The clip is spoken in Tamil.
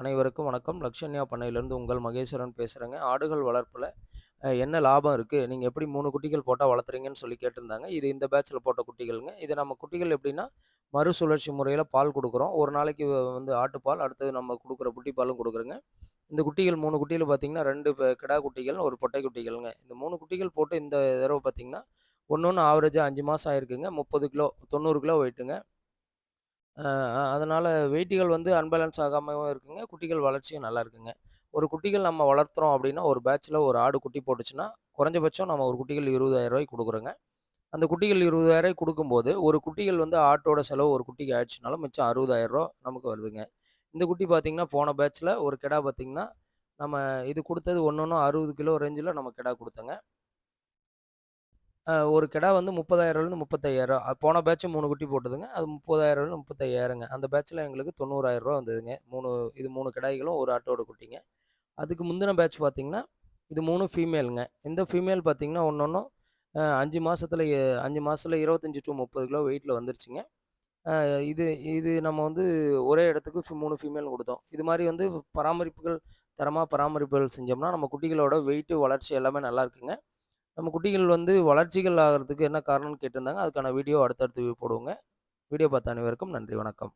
அனைவருக்கும் வணக்கம். லக்ஷன்யா பண்ணையிலேருந்து உங்கள் மகேஸ்வரன் பேசுகிறேங்க ஆடுகள் வளர்ப்பில் என்ன லாபம் இருக்குது நீங்கள் எப்படி மூணு குட்டிகள் போட்டால் வளர்த்துறீங்கன்னு சொல்லி கேட்டிருந்தாங்க. இது இந்த பேட்சில் போட்ட குட்டிகள்ங்க. இது நம்ம குட்டிகள் எப்படின்னா, மறுசுழற்சி முறையில் பால் கொடுக்குறோம் ஒரு நாளைக்கு வந்து ஆட்டுப்பால், அடுத்தது நம்ம கொடுக்குற புட்டி பாலும் குடுக்குறோங்க. இந்த குட்டிகள் மூணு குட்டியில் பார்த்தீங்கன்னா, ரெண்டு கிடா குட்டிகள், ஒரு பொட்டை குட்டிகள்ங்க. இந்த மூணு குட்டிகள் போட்டு இந்த தடவை பார்த்தீங்கன்னா, ஒண்ணொண்ணு ஆவரேஜா 5 மாசம் ஆயிருக்குங்க. 30 கிலோ, 90 கிலோ வெயிட்டுங்க. அ அ அதனால வெயிட்டுகள் வந்து அன்பேலன்ஸ் ஆகாமவும் இருக்குங்க. குட்டிகள் வளர்ச்சியும் நல்லா இருக்குங்க. ஒரு குட்டிகள் நம்ம வளர்த்துறோம் அப்படின்னா, ஒரு பேட்ச்ல ஒரு ஆடு குட்டி போட்டுச்சுன்னா, குறைஞ்சபட்சம் நம்ம ஒரு குட்டிகள் ரூ. 20,000 குடுக்குறோங்க. அந்த குட்டிகள் ரூ. 20,000 குடுக்கும்போது, ஒரு குட்டிகள் வந்து ஆட்டோட செலவு ஒரு குட்டிக்கு ஆயிடுச்சுனாலும் மிச்சம் ரூ. 60,000 நமக்கு வருதுங்க. இந்த குட்டி பார்த்தீங்கன்னா, போன பேட்ச்ல ஒரு கிடா பார்த்தீங்கன்னா, நம்ம இது குடுத்தது ஒண்ணொண்ணும் 60 கிலோ ரேஞ்சில் நம்ம கிடா குடுத்தோங்க. ஒரு கிடா வந்து முப்பதாயிரம்லேருந்து முப்பத்தையாயிரம் போன பேட்ச் மூணு குட்டி போட்டதுங்க. அது 30,000லேருந்து 35,000ங்க. அந்த பேட்ச்சில் எங்களுக்கு தொண்ணூறாயிரரூவா வந்ததுங்க. மூணு இது மூணு கிடாய்களும், ஒரு ஆட்டோட குட்டிங்க. அதுக்கு முந்தின பேட்ச் பார்த்திங்கன்னா இது மூணு ஃபீமேலுங்க. இந்த ஃபீமேல் பார்த்தீங்கன்னா, ஒண்ணொண்ணும் அ 5 மாசத்துல அஞ்சு 5 இருபத்தஞ்சி 25 டூ 30 கிலோ வெயிட்டில் வந்துருச்சுங்க. இது இது நம்ம வந்து ஒரே இடத்துக்கு மூணு ஃபீமேல் கொடுத்தோம் இது மாதிரி வந்து பராமரிப்புகள் தரமாக பராமரிப்புகள் செஞ்சோம்னா, நம்ம குட்டிகளோட வெயிட்டு, வளர்ச்சி எல்லாமே நல்லா இருக்குங்க. நம்ம குட்டிகள் வந்து வளர்ச்சிகள் ஆகிறதுக்கு என்ன காரணம்னு கேட்டிருந்தாங்க. அதுக்கான வீடியோ அடுத்தடுத்து போடுவோங்க. வீடியோ பார்த்த அனைவருக்கும் நன்றி. வணக்கம்.